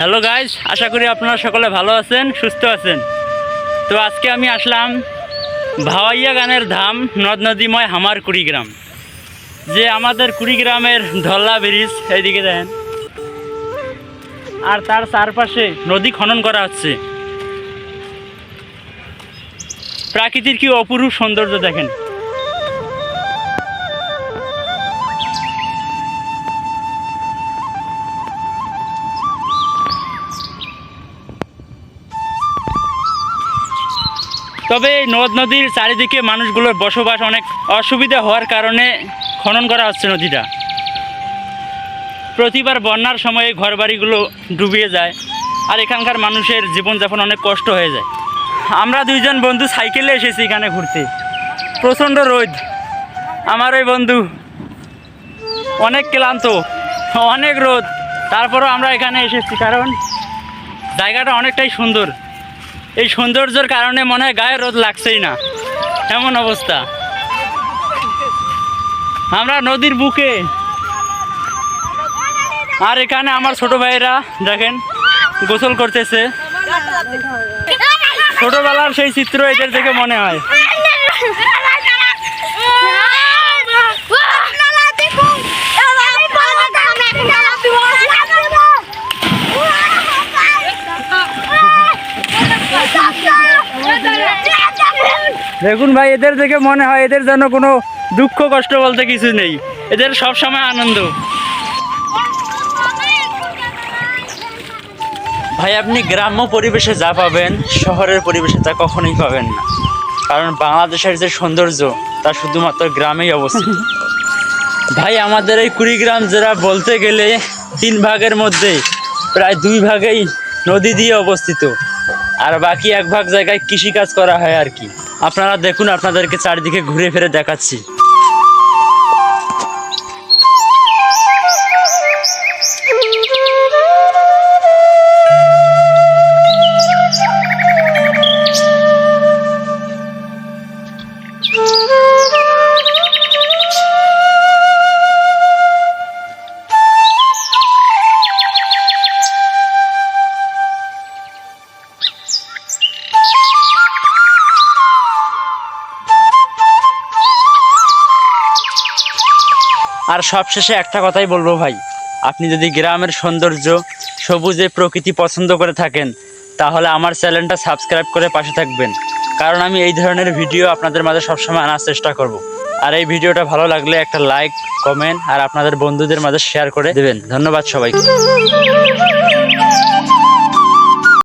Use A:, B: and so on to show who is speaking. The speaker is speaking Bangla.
A: হ্যালো গাইজ আশা করি আপনারা সকলে ভালো আছেন, সুস্থ আছেন। তো আজকে আমি আসলাম ভাওয়াইয়া গানের ধাম নদ নদীময় হামার কুড়িগ্রাম। যে আমাদের কুড়িগ্রামের ধল্লা ব্রিজ, এইদিকে দেখেন। আর তার চারপাশে নদী খনন করা হচ্ছে। প্রাকৃতির কি অপরূপ সৌন্দর্য দেখেন। তবে এই নদ নদীর চারিদিকে মানুষগুলোর বসবাস অনেক অসুবিধা হওয়ার কারণে খনন করা হচ্ছে নদীটা। প্রতিবার বন্যার সময়ে ঘরবাড়িগুলো ডুবিয়ে যায় আর এখানকার মানুষের জীবনযাপন অনেক কষ্ট হয়ে যায়। আমরা দুইজন বন্ধু সাইকেলে এসেছি এখানে ঘুরতে। প্রচণ্ড রোদ। আমার ওই বন্ধু অনেক ক্লান্ত, অনেক রোদ। তারপরও আমরা এখানে এসেছি কারণ জায়গাটা অনেকটাই সুন্দর। এই সৌন্দর্যের কারণে মনে হয় গায়ে রোদ লাগছেই না। এমন অবস্থা। আমরা নদীর বুকে। আর এখানে আমার ছোট ভাইয়েরা, দেখেন, গোসল করতেছে। ছোটবেলার সেই চিত্র এদের দেখে মনে হয়। দেখুন ভাই, এদের দেখে মনে হয় এদের যেন কোনো দুঃখ, কষ্ট বলতে কিছু নেই। এদের সব সময় আনন্দ। ভাই, আপনি গ্রাম্য পরিবেশে যা পাবেন, শহরের পরিবেশে তা কখনোই পাবেন না। কারণ বাংলাদেশের যে সৌন্দর্য, তা শুধুমাত্র গ্রামেই অবস্থিত। ভাই, আমাদের এই কুড়িগ্রাম জেলা বলতে গেলে তিন ভাগের মধ্যে, প্রায় দুই ভাগেই নদী দিয়ে অবস্থিত। আর বাকি এক ভাগ জায়গায় কৃষিকাজ করা হয় আর কি। আপনারা দেখুন, আপনাদেরকে চারিদিকে ঘুরে ফিরে দেখাচ্ছি। আর সবশেষে একটা কথাই বলব ভাই। আপনি যদি গ্রামের সৌন্দর্য সবুজে প্রকৃতি পছন্দ করে থাকেন, তাহলে আমার চ্যানেলটা সাবস্ক্রাইব করে পাশে থাকবেন। কারণ আমি এই ধরনের ভিডিও আপনাদের মাঝে সবসময় আনার চেষ্টা করব। আর এই ভিডিওটা ভালো লাগলে একটা লাইক, কমেন্ট আর আপনাদের বন্ধুদের মাঝে শেয়ার করে দেবেন। ধন্যবাদ সবাইকে।